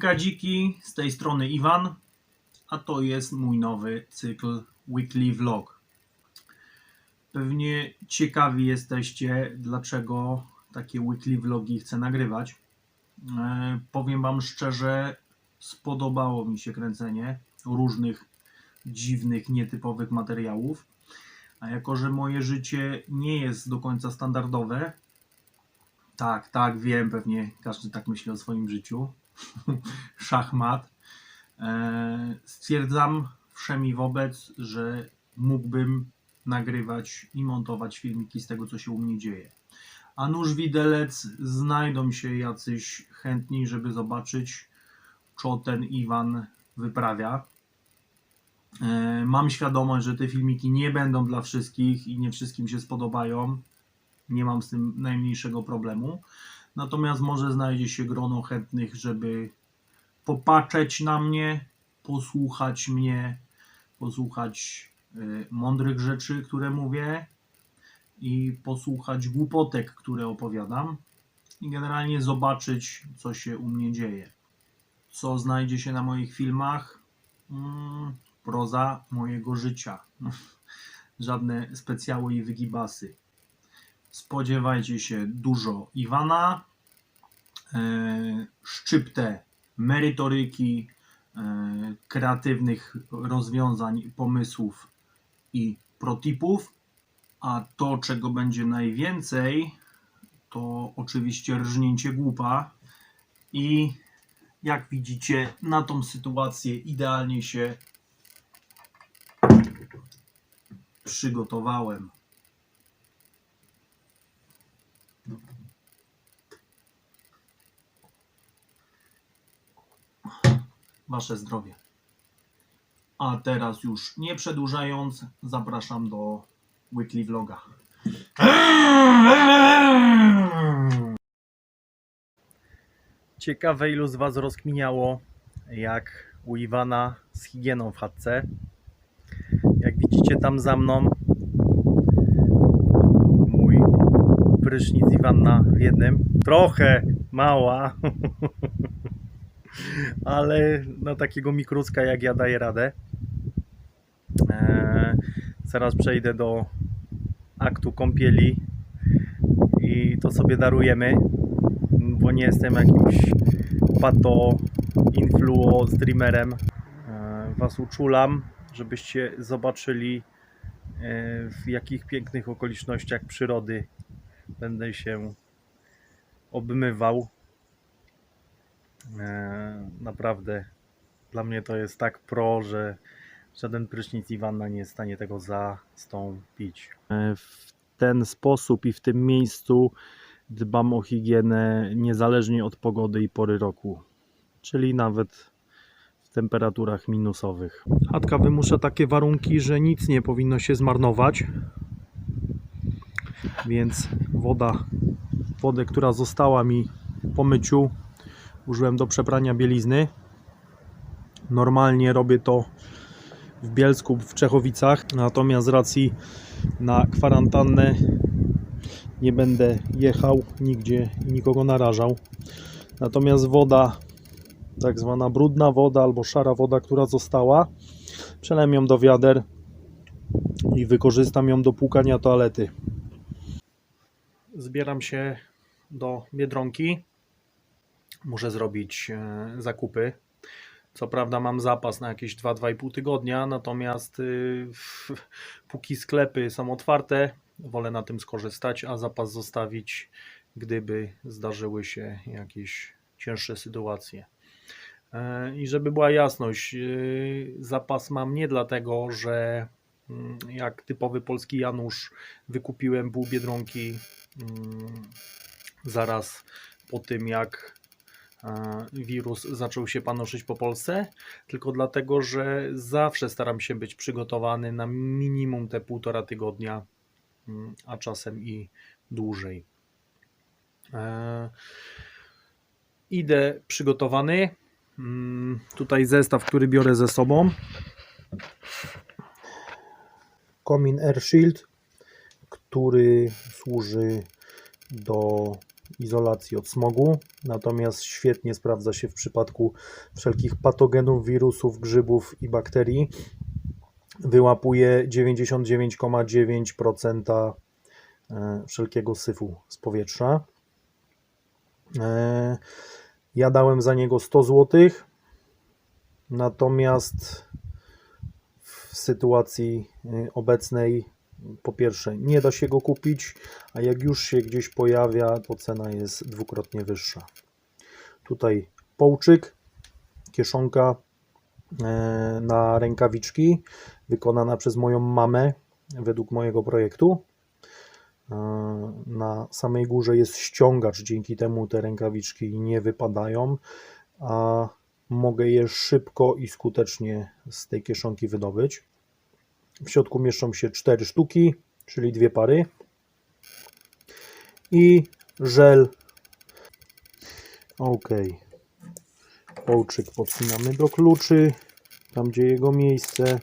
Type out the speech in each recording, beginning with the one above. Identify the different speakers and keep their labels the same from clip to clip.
Speaker 1: Siemka dziki, z tej strony Iwan, a to jest mój nowy cykl Weekly Vlog. Pewnie ciekawi jesteście, dlaczego takie weekly vlogi chcę nagrywać. E, powiem Wam szczerze, spodobało mi się kręcenie różnych dziwnych, nietypowych materiałów. A jako, że moje życie nie jest do końca standardowe, tak, tak, wiem, pewnie każdy tak myśli o swoim życiu. Szachmat. E, stwierdzam wszemi wobec, że mógłbym nagrywać i montować filmiki z tego, co się u mnie dzieje. A nuż widelec znajdą się jacyś chętni, żeby zobaczyć, co ten Iwan wyprawia. E, Mam świadomość, że te filmiki nie będą dla wszystkich i nie wszystkim się spodobają. Nie mam z tym najmniejszego problemu. Natomiast może znajdzie się grono chętnych, żeby popatrzeć na mnie, posłuchać mnie, posłuchać y, mądrych rzeczy, które mówię i posłuchać głupotek, które opowiadam i generalnie zobaczyć, co się u mnie dzieje. Co znajdzie się na moich filmach? Mm, proza mojego życia. Żadne specjały i wygibasy. Spodziewajcie się dużo Iwana, e, szczyptę merytoryki, e, kreatywnych rozwiązań, pomysłów i protipów, a to, czego będzie najwięcej, to oczywiście rżnięcie głupa i jak widzicie, na tą sytuację idealnie się przygotowałem. Wasze zdrowie. A teraz już nie przedłużając, zapraszam do weekly vloga. Ciekawe ilu z Was rozkminiało jak u Iwana z higieną w chatce. Jak widzicie tam za mną mój prysznic i wanna w jednym. Trochę mała, ale na takiego mikrucka jak ja daję radę. Eee, zaraz przejdę do aktu kąpieli i to sobie darujemy, bo nie jestem jakimś pato influo streamerem. Eee, Was uczulam, żebyście zobaczyli e, w jakich pięknych okolicznościach przyrody będę się obmywał. E, Naprawdę dla mnie to jest tak pro, że żaden prysznic i wanna nie jest w stanie tego zastąpić. E, W ten sposób i w tym miejscu dbam o higienę niezależnie od pogody i pory roku, czyli nawet w temperaturach minusowych. Chatka wymusza takie warunki, że nic nie powinno się zmarnować, więc woda, wodę, która została mi po myciu, użyłem do przeprania bielizny. Normalnie robię to w Bielsku, w Czechowicach, natomiast z racji na kwarantannę nie będę jechał nigdzie i nikogo narażał. Natomiast woda, tak zwana brudna woda albo szara woda, która została, przelem ją do wiader i wykorzystam ją do płukania toalety. Zbieram się do Biedronki. Muszę zrobić e, zakupy. Co prawda mam zapas na jakieś 2-2,5 tygodnia, natomiast y, póki sklepy są otwarte, wolę na tym skorzystać, a zapas zostawić, gdyby zdarzyły się jakieś cięższe sytuacje. E, I żeby była jasność, y, zapas mam nie dlatego, że mm, jak typowy polski Janusz wykupiłem pół biedronki mm, zaraz po tym, jak wirus zaczął się panoszyć po Polsce, tylko dlatego, że zawsze staram się być przygotowany na minimum te półtora tygodnia, mm, a czasem i dłużej. E, Idę przygotowany. Mm, Tutaj zestaw, który biorę ze sobą. Komin Air Shield, który służy do
Speaker 2: izolacji od smogu, natomiast świetnie sprawdza się w przypadku wszelkich patogenów, wirusów, grzybów i bakterii. Wyłapuje 99,9% e, wszelkiego syfu z powietrza. E, Ja dałem za niego 100 zł, natomiast w sytuacji y, obecnej po pierwsze nie da się go kupić, a jak już się gdzieś pojawia, to cena jest dwukrotnie wyższa. Tutaj połczyk, kieszonka e, na rękawiczki wykonana przez moją mamę według mojego projektu. E, Na samej górze jest ściągacz, dzięki temu te rękawiczki nie wypadają, a mogę je szybko i skutecznie z tej kieszonki wydobyć. W środku mieszczą się cztery sztuki, czyli dwie pary. I żel. Ok. Połczyk podpinamy do kluczy, tam gdzie jego miejsce.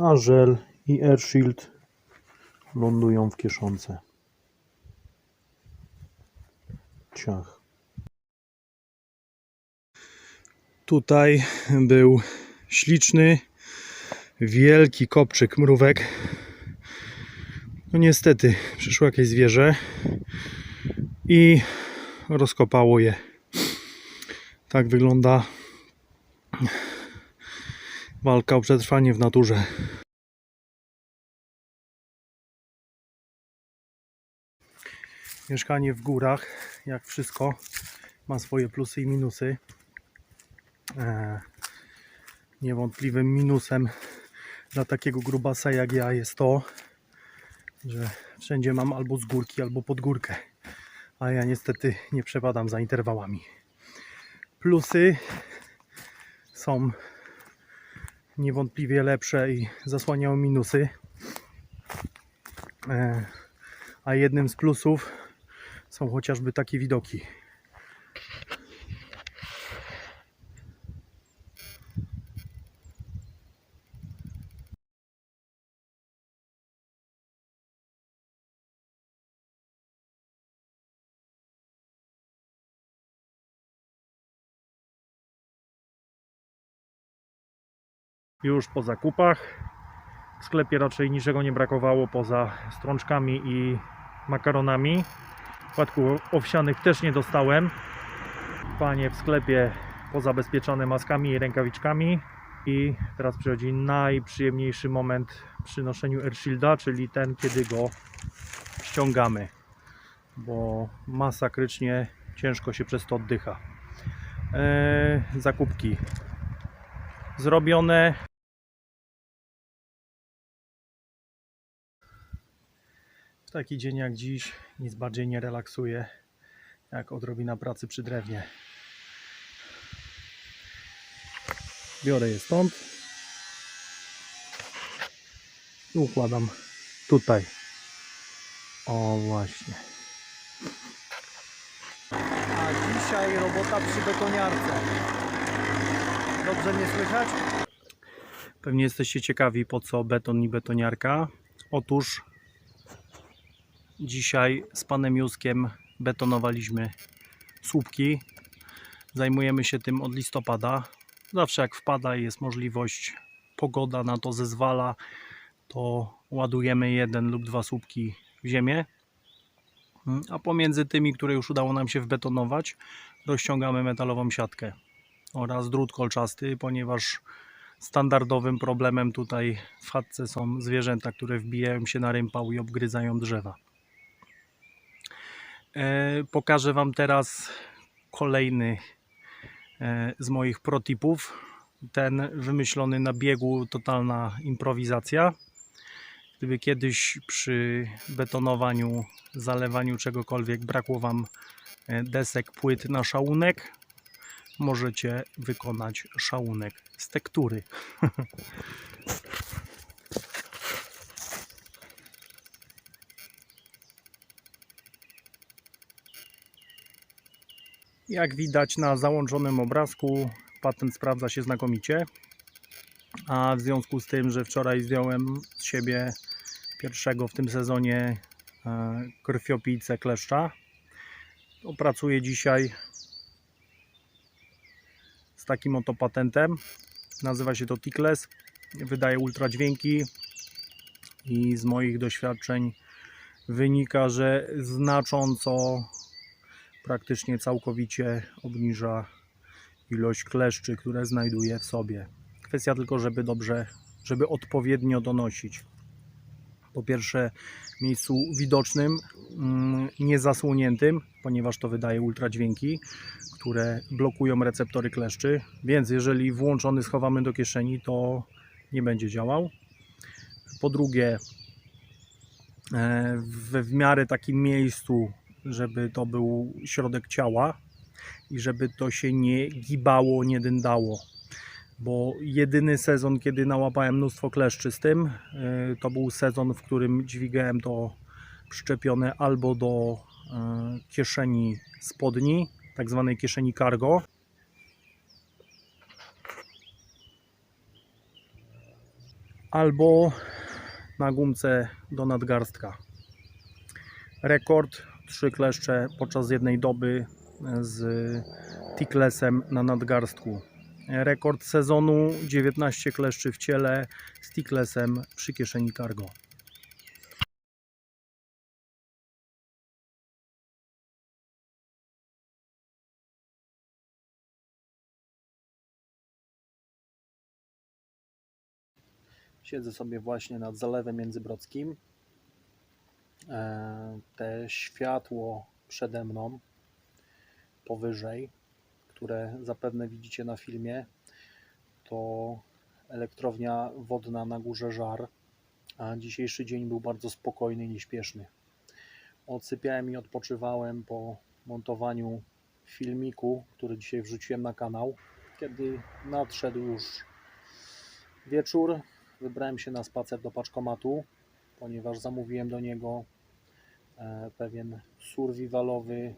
Speaker 2: A żel i air shield lądują w kieszonce. Ciach. Tutaj był śliczny, wielki kopczyk mrówek. No niestety, przyszło jakieś zwierzę i rozkopało je. Tak wygląda walka o przetrwanie w naturze. Mieszkanie w górach, jak wszystko, ma swoje plusy i minusy. Eee, niewątpliwym minusem dla takiego grubasa jak ja jest to, że wszędzie mam albo z górki, albo pod górkę. A ja niestety nie przepadam za interwałami. Plusy są niewątpliwie lepsze i zasłaniają minusy. E, A jednym z plusów są chociażby takie widoki. Już po zakupach. W sklepie raczej niczego nie brakowało poza strączkami i makaronami. Płatków owsianych też nie dostałem. Panie w sklepie pozabezpieczone maskami i rękawiczkami. I teraz przychodzi najprzyjemniejszy moment przy noszeniu Airshielda, czyli ten, kiedy go ściągamy. Bo masakrycznie ciężko się przez to oddycha. Eee, zakupki zrobione. W taki dzień jak dziś nic bardziej nie relaksuje jak odrobina pracy przy drewnie. Biorę je stąd i układam tutaj. O właśnie. A dzisiaj robota przy betoniarce. Dobrze mnie słychać? Pewnie jesteście ciekawi po co beton i betoniarka. Otóż dzisiaj z panem Juskiem betonowaliśmy słupki. Zajmujemy się tym od listopada. Zawsze jak wpada i jest możliwość, pogoda na to zezwala, to ładujemy jeden lub dwa słupki w ziemię. A pomiędzy tymi, które już udało nam się wbetonować, rozciągamy metalową siatkę oraz drut kolczasty, ponieważ standardowym problemem tutaj w chatce są zwierzęta, które wbijają się na rympał i obgryzają drzewa. E, pokażę Wam teraz kolejny e, z moich protipów. Ten wymyślony na biegu, totalna improwizacja. Gdyby kiedyś przy betonowaniu, zalewaniu czegokolwiek brakło Wam e, desek, płyt na szałunek, możecie wykonać szałunek z tektury. Jak widać na załączonym obrazku, patent sprawdza się znakomicie. A w związku z tym, że wczoraj zdjąłem z siebie pierwszego w tym sezonie e, krwiopijce kleszcza. Opracuję dzisiaj z takim oto patentem. Nazywa się to Tickless. Wydaje ultradźwięki i z moich doświadczeń wynika, że znacząco, praktycznie całkowicie obniża ilość kleszczy, które znajduje w sobie. Kwestia tylko, żeby dobrze, żeby odpowiednio donosić. Po pierwsze, miejscu widocznym, mm, niezasłoniętym, ponieważ to wydaje ultradźwięki, które blokują receptory kleszczy, więc jeżeli włączony schowamy do kieszeni, to nie będzie działał. Po drugie, e, w, w miarę takim miejscu, żeby to był środek ciała i żeby to się nie gibało, nie dyndało. Bo jedyny sezon, kiedy nałapałem mnóstwo kleszczy z tym, e, to był sezon, w którym dźwigałem to przyczepione albo do e, kieszeni spodni, tak zwanej kieszeni cargo, albo na gumce do nadgarstka. Rekord trzy kleszcze podczas jednej doby z ticklessem na nadgarstku. Rekord sezonu 19 kleszczy w ciele z ticklessem przy kieszeni cargo. Siedzę sobie właśnie nad zalewem międzybrodzkim. E, Te światło przede mną, powyżej, które zapewne widzicie na filmie, to elektrownia wodna na górze Żar. A dzisiejszy dzień był bardzo spokojny i nieśpieszny. Odsypiałem i odpoczywałem po montowaniu filmiku, który dzisiaj wrzuciłem na kanał. Kiedy nadszedł już wieczór, wybrałem się na spacer do paczkomatu, ponieważ zamówiłem do niego e, pewien survivalowy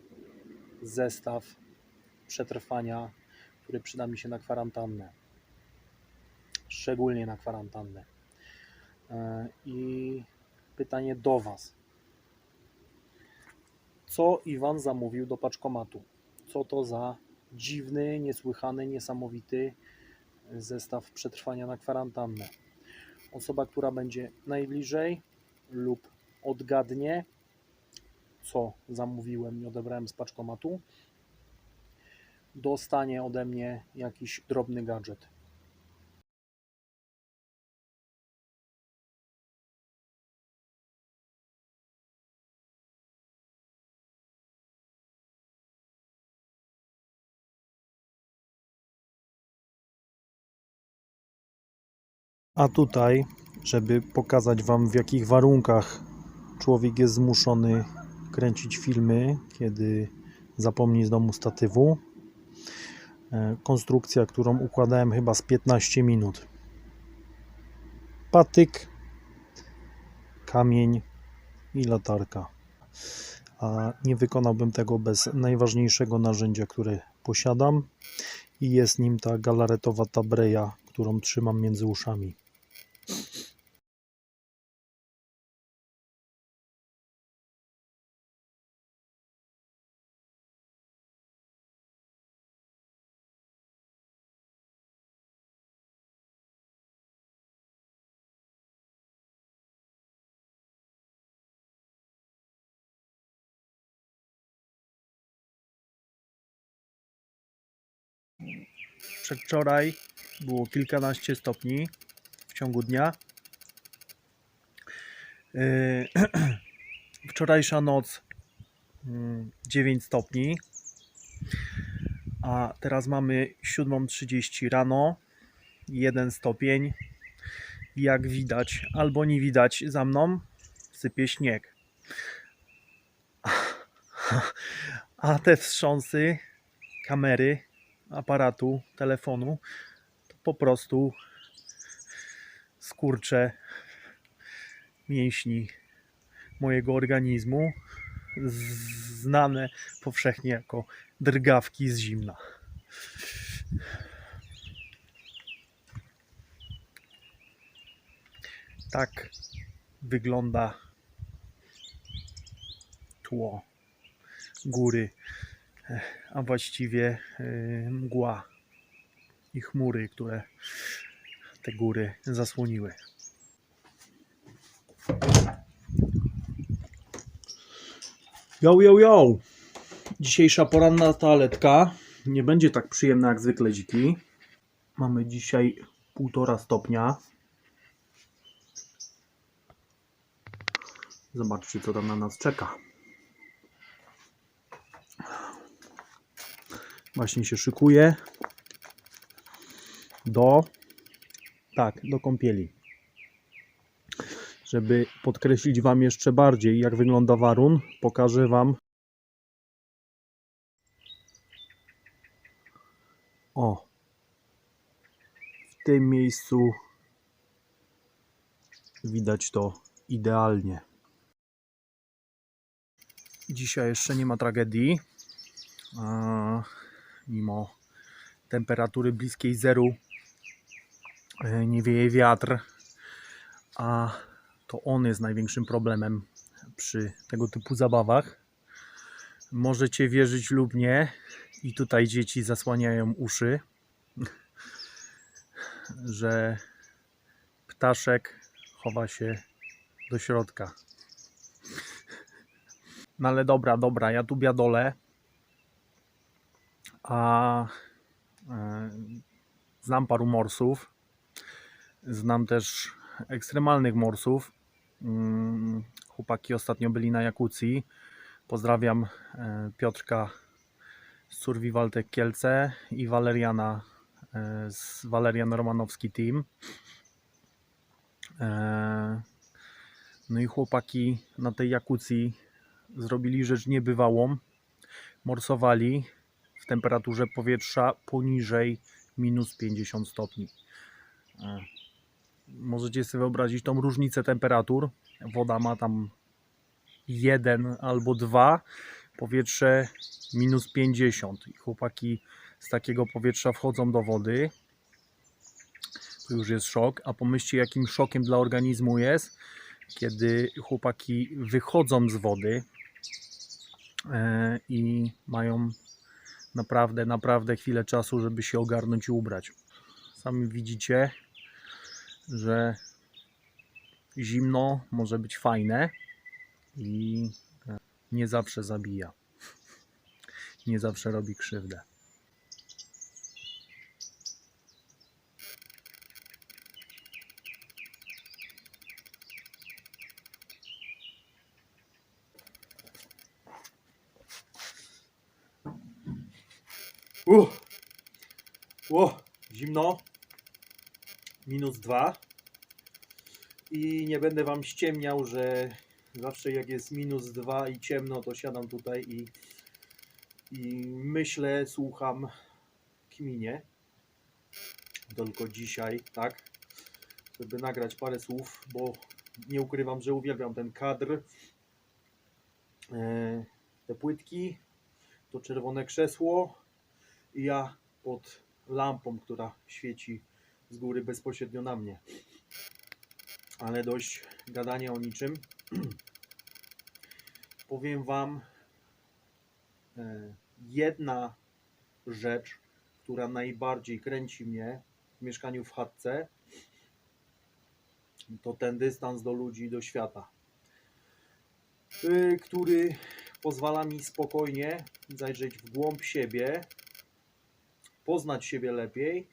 Speaker 2: zestaw przetrwania, który przyda mi się na kwarantannę. Szczególnie na kwarantannę. E, I pytanie do Was. Co Iwan zamówił do paczkomatu? Co to za dziwny, niesłychany, niesamowity zestaw przetrwania na kwarantannę? Osoba, która będzie najbliżej lub odgadnie, co zamówiłem i odebrałem z paczkomatu, dostanie ode mnie jakiś drobny gadżet. A tutaj, żeby pokazać Wam w jakich warunkach człowiek jest zmuszony kręcić filmy, kiedy zapomni z domu statywu. E, Konstrukcja, którą układałem chyba z 15 minut. Patyk, kamień i latarka. A nie wykonałbym tego bez najważniejszego narzędzia, które posiadam i jest nim ta galaretowa tabreja, którą trzymam między uszami. Przedwczoraj było kilkanaście stopni w ciągu dnia. Yy, Wczorajsza noc mm, 9 stopni. A teraz mamy 7.30 rano, 1 stopień. Jak widać, albo nie widać za mną, sypie śnieg. A te wstrząsy kamery aparatu, telefonu, to po prostu skurcze mięśni mojego organizmu, znane powszechnie jako drgawki z zimna. Tak wygląda
Speaker 1: tło góry, a właściwie e, mgła i chmury, które te góry zasłoniły. Yo, yo, yo! Dzisiejsza poranna toaletka nie będzie tak przyjemna jak zwykle dziki. Mamy dzisiaj półtora stopnia. Zobaczcie, co tam na nas czeka. Właśnie się szykuje do tak, do kąpieli. Żeby podkreślić Wam jeszcze bardziej, jak wygląda warun, pokażę Wam. O, w tym miejscu widać to idealnie. Dzisiaj jeszcze nie ma tragedii. Mimo temperatury bliskiej zeru e, nie wieje wiatr, a to on jest największym problemem przy tego typu zabawach. Możecie wierzyć lub nie, i tutaj dzieci zasłaniają uszy, że ptaszek chowa się do środka. No ale dobra, dobra, ja tu biadolę. A e, znam paru morsów. Znam też ekstremalnych morsów. Mm, Chłopaki ostatnio byli na Jakucji. Pozdrawiam e, Piotrka z Survival Tech Kielce i Waleriana e, z Walerian Romanowski Team. No i chłopaki na tej Jakucji zrobili rzecz niebywałą. Morsowali w temperaturze powietrza poniżej minus 50 stopni. E, Możecie sobie wyobrazić tą różnicę temperatur. Woda ma tam 1 albo 2, powietrze minus 50. I chłopaki z takiego powietrza wchodzą do wody. To już jest szok. A pomyślcie, jakim szokiem dla organizmu jest, kiedy chłopaki wychodzą z wody e, i mają naprawdę, naprawdę chwilę czasu, żeby się ogarnąć i ubrać. Sami widzicie, że zimno może być fajne i nie zawsze zabija. Nie zawsze robi krzywdę. Uff. O, zimno. Minus dwa. I nie będę wam ściemniał, że zawsze jak jest minus dwa i ciemno, to siadam tutaj i, i myślę, słucham, kminie. Tylko dzisiaj, tak, żeby nagrać parę słów, bo nie ukrywam, że uwielbiam ten kadr. E, te płytki, to czerwone krzesło i ja pod lampą, która świeci z góry bezpośrednio na mnie. Ale dość gadania o niczym. Powiem Wam e, jedna rzecz, która najbardziej kręci mnie w mieszkaniu w chatce, to ten dystans do ludzi, do świata, y, który pozwala mi spokojnie zajrzeć w głąb siebie, poznać siebie lepiej,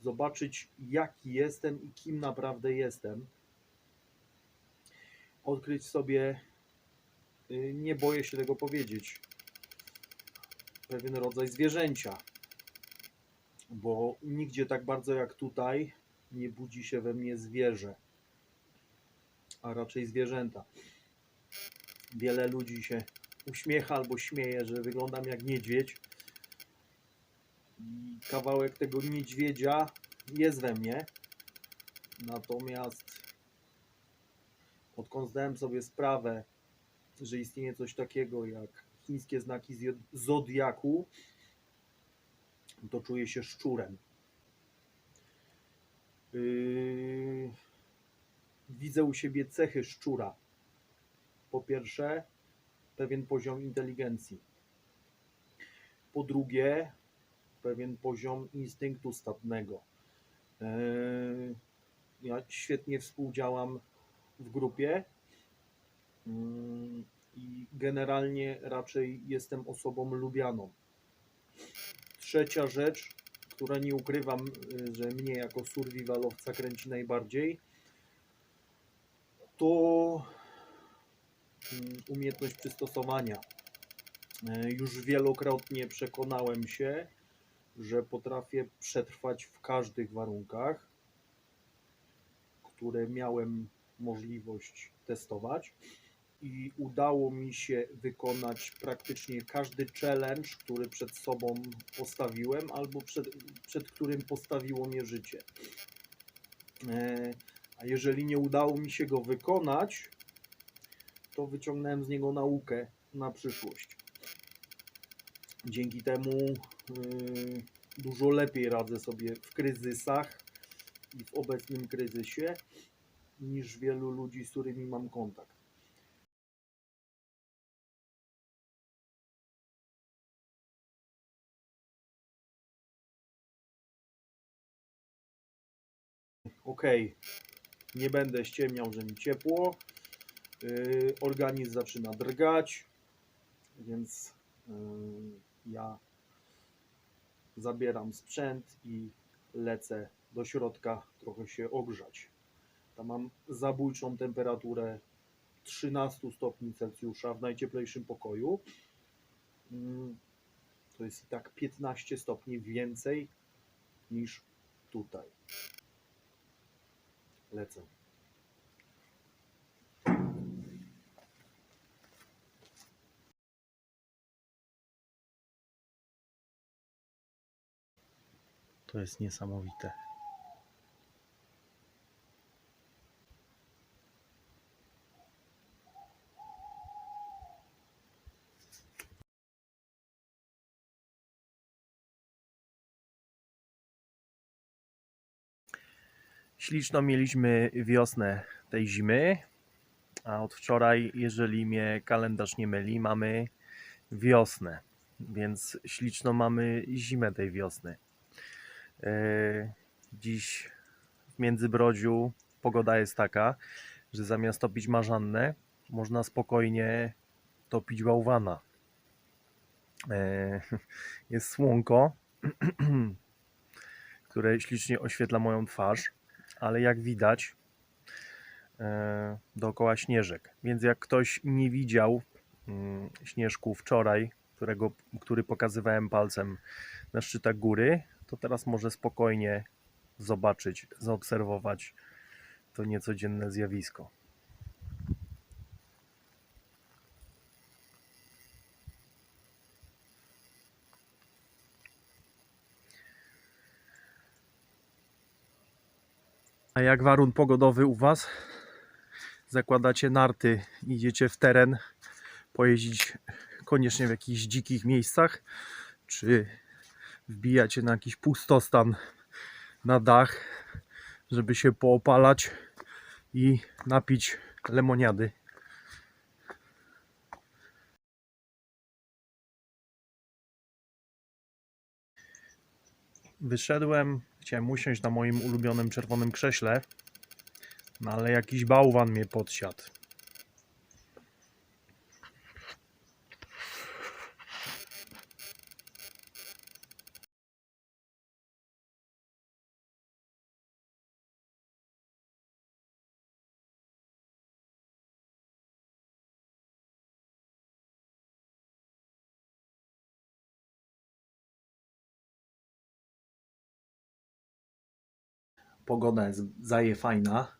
Speaker 1: zobaczyć jaki jestem i kim naprawdę jestem. Odkryć sobie, y, nie boję się tego powiedzieć, pewien rodzaj zwierzęcia. Bo nigdzie tak bardzo jak tutaj nie budzi się we mnie zwierzę, a raczej zwierzęta. Wiele ludzi się uśmiecha albo śmieje, że wyglądam jak niedźwiedź. I kawałek tego niedźwiedzia jest we mnie. Natomiast odkąd zdałem sobie sprawę, że istnieje coś takiego jak chińskie znaki zodiaku, to czuję się szczurem. Yy, Widzę u siebie cechy szczura. Po pierwsze,
Speaker 2: pewien poziom inteligencji. Po drugie, pewien poziom instynktu statnego. Eee, Ja świetnie współdziałam w grupie mm, i generalnie raczej jestem osobą lubianą. Trzecia rzecz, która nie ukrywam, że mnie jako survivalowca kręci najbardziej, to mm, umiejętność przystosowania. E, Już wielokrotnie przekonałem się, że potrafię przetrwać w każdych warunkach, które miałem możliwość testować. I udało mi się wykonać praktycznie każdy challenge, który przed sobą postawiłem, albo przed, przed którym postawiło mnie życie. E, A jeżeli nie udało mi się go wykonać, to wyciągnąłem z niego naukę na przyszłość. Dzięki temu yy, dużo lepiej radzę sobie w kryzysach i w obecnym kryzysie niż wielu ludzi, z którymi mam kontakt. Okej, nie będę ściemniał, że mi ciepło. Yy, organizm zaczyna drgać, więc yy, ja zabieram sprzęt i lecę do środka trochę się ogrzać. Tam mam zabójczą temperaturę 13 stopni Celsjusza w najcieplejszym pokoju. Mm, To jest i tak 15 stopni więcej niż tutaj. Lecę. To jest niesamowite. Śliczną mieliśmy wiosnę tej zimy, a od wczoraj, jeżeli mnie kalendarz nie myli, mamy wiosnę, więc śliczną mamy zimę tej wiosny. E, Dziś w Międzybrodziu pogoda jest taka, że zamiast topić marzannę, można spokojnie topić bałwana. E, Jest słonko, które ślicznie oświetla moją twarz, ale jak widać e, dookoła śnieżek. Więc jak ktoś nie widział mm, śnieżku wczoraj, którego, który pokazywałem palcem na szczytach góry, to teraz może spokojnie zobaczyć, zaobserwować to niecodzienne zjawisko. A jak warun pogodowy u Was? Zakładacie narty, idziecie w teren, pojeździć koniecznie w jakichś dzikich miejscach, czy wbijacie na jakiś pustostan na dach, żeby się poopalać i napić lemoniady. Wyszedłem, chciałem usiąść na moim ulubionym czerwonym krześle, no ale jakiś bałwan mnie podsiadł. Pogoda jest zaje fajna.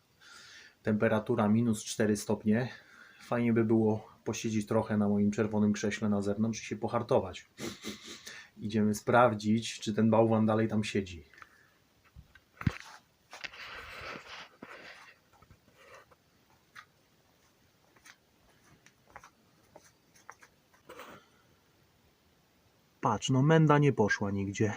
Speaker 2: Temperatura minus 4 stopnie. Fajnie by było posiedzieć trochę na moim czerwonym krześle na zewnątrz i się pohartować. Idziemy sprawdzić, czy ten bałwan dalej tam siedzi. Patrz, no menda nie poszła nigdzie.